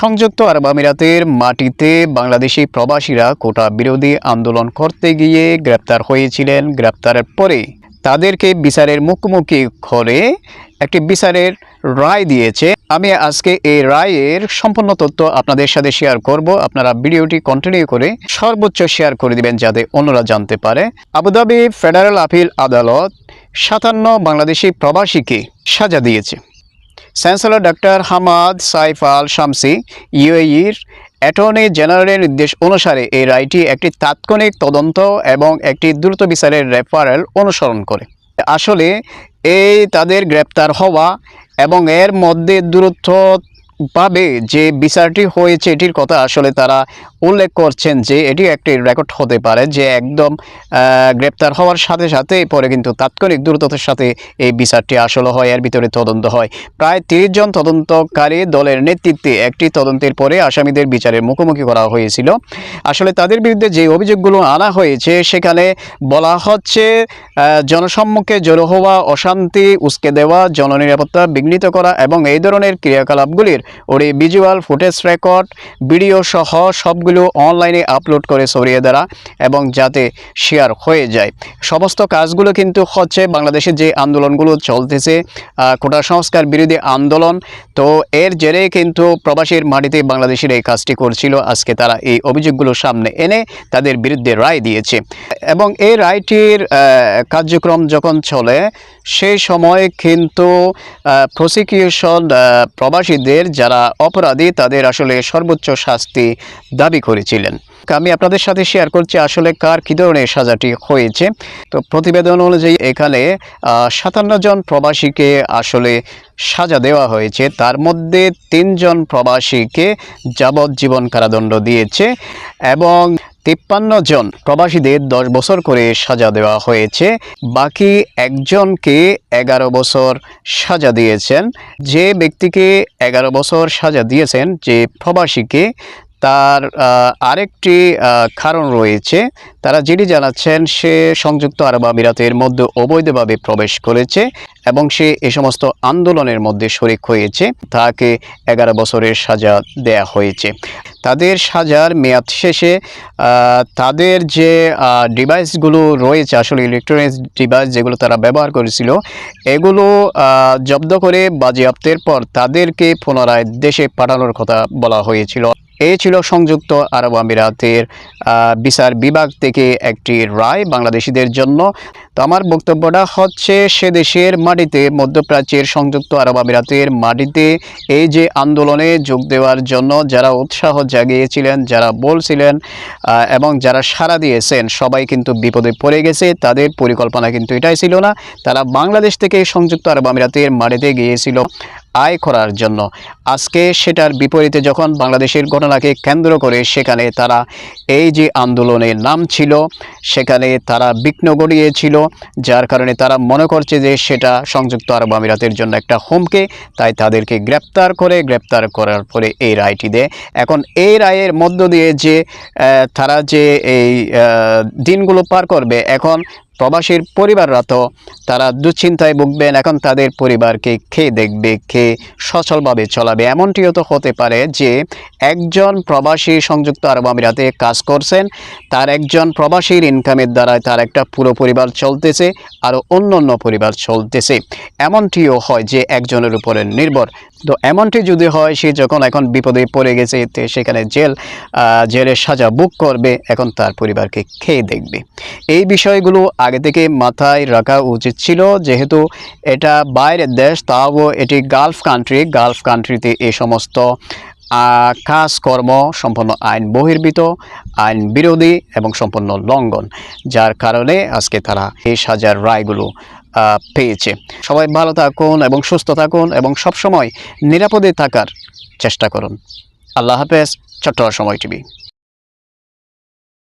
সংযুক্ত আরব আমিরাতের মাটিতে বাংলাদেশি প্রবাসীরা কোটা বিরোধী আন্দোলন করতে গিয়ে গ্রেপ্তার হয়েছিলেন। গ্রেপ্তারের পরে তাদেরকে বিচারের মুখোমুখি করে একটি বিচারের রায় দিয়েছে। আমি আজকে এই রায়ের সম্পূর্ণ তথ্য আপনাদের সাথে শেয়ার করব। আপনারা ভিডিওটি কন্টিনিউ করে সর্বোচ্চ শেয়ার করে দিবেন যাতে অন্যরা জানতে পারে। আবুধাবি ফেডারেল আপিল আদালত সাতান্ন বাংলাদেশি প্রবাসীকে সাজা দিয়েছে। Chancellor doctor Hamad Saif Al Shamsi ইউএইর attorney জেনারেলের নির্দেশ অনুসারে এই রায়টি একটি তাৎক্ষণিক তদন্ত এবং একটি দ্রুত বিচারের রেফারেল অনুসরণ করে। আসলে এই তাদের গ্রেপ্তার হওয়া এবং এর মধ্যে দূরত্ব পাবে যে বিচারটি হয়েছে এটির কথা আসলে তারা উল্লেখ করছেন যে এটি একটি রেকর্ড হতে পারে যে একদম গ্রেপ্তার হওয়ার সাথে সাথে পরে কিন্তু তাৎক্ষণিক দ্রুততার সাথে এই বিচারটি আসলে হয়, এর ভিতরে তদন্ত হয়। প্রায় তিরিশ জন তদন্তকারী দলের নেতৃত্বে একটি তদন্তের পরে আসামিদের বিচারের মুখোমুখি করা হয়েছিল। আসলে তাদের বিরুদ্ধে যে অভিযোগগুলো আনা হয়েছে সেখানে বলা হচ্ছে জনসম্মুখে জড়ো হওয়া, অশান্তি, উস্কে দেওয়া, জননিরাপত্তা বিঘ্নিত করা এবং এই ধরনের ক্রিয়াকলাপগুলির ওরে ভিজুয়াল ফুটেজ রেকর্ড ভিডিও সহ সবগুলো অনলাইনে আপলোড করে সরিয়ে দেওয়া এবং যাতে শেয়ার হয়ে যায়। সমস্ত কাজগুলো কিন্তু হচ্ছে বাংলাদেশে যে আন্দোলনগুলো চলতেছে কোটা সংস্কার বিরোধী আন্দোলন, তো এর জেরে কিন্তু প্রবাসীর মাটিতে বাংলাদেশের এই কাজটি করছিল। আজকে তারা এই অভিযোগগুলো সামনে এনে তাদের বিরুদ্ধে রায় দিয়েছে। এবং এই রায়টির কার্যক্রম যখন চলে সেই সময় কিন্তু প্রসিকিউশন প্রবাসীদের যারা অপরাধী, তাদের আসলে সর্বোচ্চ শাস্তি দাবি করেছিলেন। আমি আপনাদের সাথে শেয়ার করছি আসলে কার কী ধরনের সাজাটি হয়েছে। তো প্রতিবেদন অনুযায়ী এখানে সাতান্ন জন প্রবাসীকে আসলে সাজা দেওয়া হয়েছে। তার মধ্যে তিনজন প্রবাসীকে যাবজ্জীবন কারাদণ্ড দিয়েছে এবং তিপ্পান্ন জন প্রবাসীদের দশ বছর করে সাজা দেওয়া হয়েছে। বাকি একজনকে এগারো বছর সাজা দিয়েছেন। যে ব্যক্তিকে এগারো বছর সাজা দিয়েছেন, যে প্রবাসীকে তার আরেকটি কারণ রয়েছে। তারা যেটি জানাচ্ছেন, সে সংযুক্ত আরব আমিরাতের মধ্যে অবৈধভাবে প্রবেশ করেছে এবং সে এ সমস্ত আন্দোলনের মধ্যে শরিক হয়েছে। তাকে এগারো বছরের সাজা দেয়া হয়েছে। তাদের সাজার মেয়াদ শেষে তাদের যে ডিভাইসগুলো রয়েছে, আসলে ইলেকট্রনিক্স ডিভাইস যেগুলো তারা ব্যবহার করেছিল, এগুলো জব্দ করে বাজেয়াপ্তের পর তাদেরকে পুনরায় দেশে পাঠানোর কথা বলা হয়েছিল। এই ছিল সংযুক্ত আরব আমিরাতের বিচার বিভাগ থেকে একটি রায় বাংলাদেশিদের জন্য। তো আমার বক্তব্যটা হচ্ছে, সে দেশের মাটিতে, মধ্যপ্রাচ্যের সংযুক্ত আরব আমিরাতের মাটিতে এই যে আন্দোলনে যোগ দেওয়ার জন্য যারা উৎসাহ জাগিয়েছিলেন, যারা বলছিলেন এবং যারা সাড়া দিয়েছেন, সবাই কিন্তু বিপদে পড়ে গেছে। তাদের পরিকল্পনা কিন্তু এটাই ছিল না। তারা বাংলাদেশ থেকে সংযুক্ত আরব আমিরাতের মাটিতে গিয়েছিল। আয় করার জন্য। আজকে সেটার বিপরীতে যখন বাংলাদেশের ঘটনাকে কেন্দ্র করে সেখানে তারা এই যে আন্দোলনের নাম ছিল সেখানে তারা বিঘ্ন ঘটিয়েছিল, যার কারণে তারা মনে করছে যে সেটা সংযুক্ত আরব আমিরাতের জন্য একটা হুমকে, তাই তাদেরকে গ্রেপ্তার করে গ্রেপ্তার করার পরে এই রায়টি দেয়। এখন এই রায়ের মধ্য দিয়ে যে তারা যে এই দিনগুলো পার করবে, এখন প্রবাসীর পরিবাররা তো তারা দুশ্চিন্তায় ভুগবেন, এখন তাদের পরিবারকে খেয়ে দেখবে খেয়ে সচলভাবে চলাবে? এমনটিও তো হতে পারে যে, একজন প্রবাসী সংযুক্ত আরব আমিরাতে কাজ করছেন, তার একজন প্রবাসীর ইনকামের দ্বারায় তার একটা পুরো পরিবার চলতেছে, আরও অন্য অন্য পরিবার চলতেছে। এমনটিও হয় যে, একজনের উপরে নির্ভর তো এমনটি যদি হয়, সে যখন এখন বিপদে পড়ে গেছে সেখানে জেল জেলের সাজা বুক করবে, এখন তার পরিবারকে খেয়ে দেখবে। এই বিষয়গুলো আগে থেকে মাথায় রাখা উচিত ছিল, যেহেতু এটা বাইরের দেশ, তাও এটি গালফ কান্ট্রি। গালফ কান্ট্রিতে এই সমস্ত কাজকর্ম সম্পূর্ণ আইন বহির্ভূত, আইন বিরোধী এবং সম্পূর্ণ লঙ্ঘন, যার কারণে আজকে তারা এই সাজার রায়গুলো পেয়েছে। সবাই ভালো থাকুন এবং সুস্থ থাকুন এবং সবসময় নিরাপদে থাকার চেষ্টা করুন। আল্লাহ হাফেজ চট্টগ্রাম সময় টিভি।